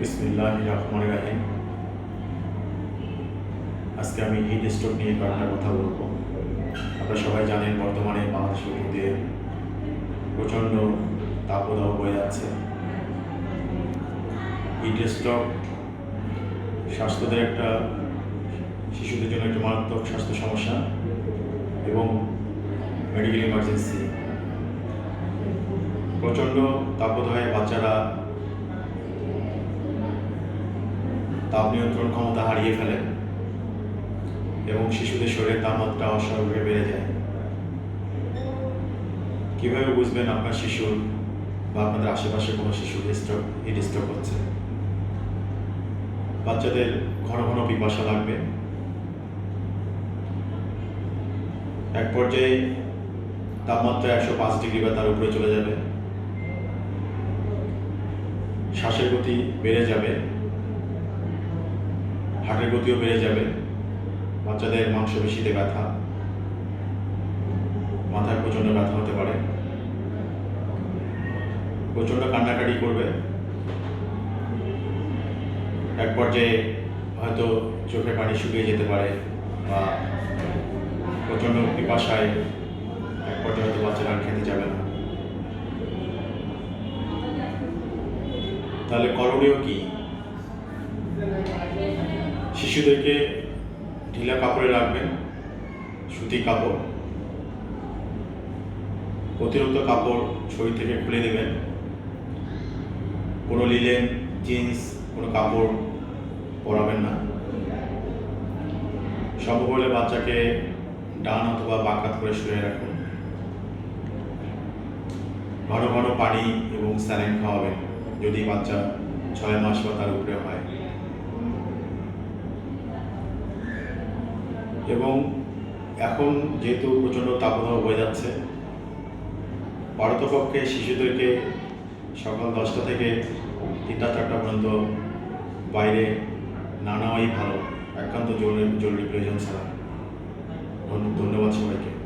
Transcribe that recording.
বিসমিল্লাহ আজকে আমি হিট স্ট্রোক নিয়ে কয়েকটা কথা বলব। আপনারা সবাই জানেন বর্তমানে বাংলাদেশের মধ্যে প্রচণ্ড তাপদাহ বয়ে যাচ্ছে। হিট স্ট্রোক স্বাস্থ্যদের একটা, শিশুদের জন্য একটা মারাত্মক স্বাস্থ্য সমস্যা এবং মেডিকেল ইমার্জেন্সি প্রচণ্ড তাপদাহে বাচ্চারা তাপ নিয়ন্ত্রণ ক্ষমতা হারিয়ে ফেলে এবং শিশুদের শরীরের তাপমাত্রা অস্বাভাবিকভাবে বেড়ে যায়। কীভাবে বুঝবেন আপনার শিশুর বা আপনাদের আশেপাশে কোনো শিশুর স্ট্রোক হিট হচ্ছে? বাচ্চাদের ঘন ঘন পিপাসা লাগবে। এক পর্যায়ে তাপমাত্রা একশো পাঁচ ডিগ্রি বা তার উপরে চলে যাবে। শ্বাসের গতি বেড়ে যাবে। হার্টের গতিও বেড়ে যাবে। বাচ্চাদের মাংসপেশিতে ব্যথা। মাথায় প্রচণ্ড ব্যথা হতে পারে। প্রচণ্ড কান্নাকাটি করবে। এক পর্যায়ে হয়তো চোখে পানি শুকিয়ে যেতে পারে বা প্রচণ্ড পিপাসায় এক পর্যায়ে হয়তো বাচ্চারা খেতে যাবে না। তাহলে করণীয় কি? শিশুদেরকে ঢিলা কাপড়ে রাখবেন, সুতি কাপড়, অতিরিক্ত কাপড় শরীর থেকে খুলে দেবেন কোনো লিলেন, জিন্স, কোনো কাপড় পরাবেন না। সম্ভব হলে বাচ্চাকে ডান অথবা বাঁকাত করে শুয়ে রাখুন। ঘন ঘন পানি এবং স্যালাইন খাওয়াবেন, যদি বাচ্চা ছয় মাস বা তার উপরে হয়। এবং এখন যেহেতু প্রচণ্ড তাপমাত্রা হয়ে যাচ্ছে, ভারতপক্ষে শিশুদেরকে সকাল দশটা থেকে তিনটা, চারটা পর্যন্ত বাইরে না নেওয়াই ভালো। একান্ত জরুরি জরুরি প্রয়োজন ছাড়া। ধন্যবাদ সবাইকে।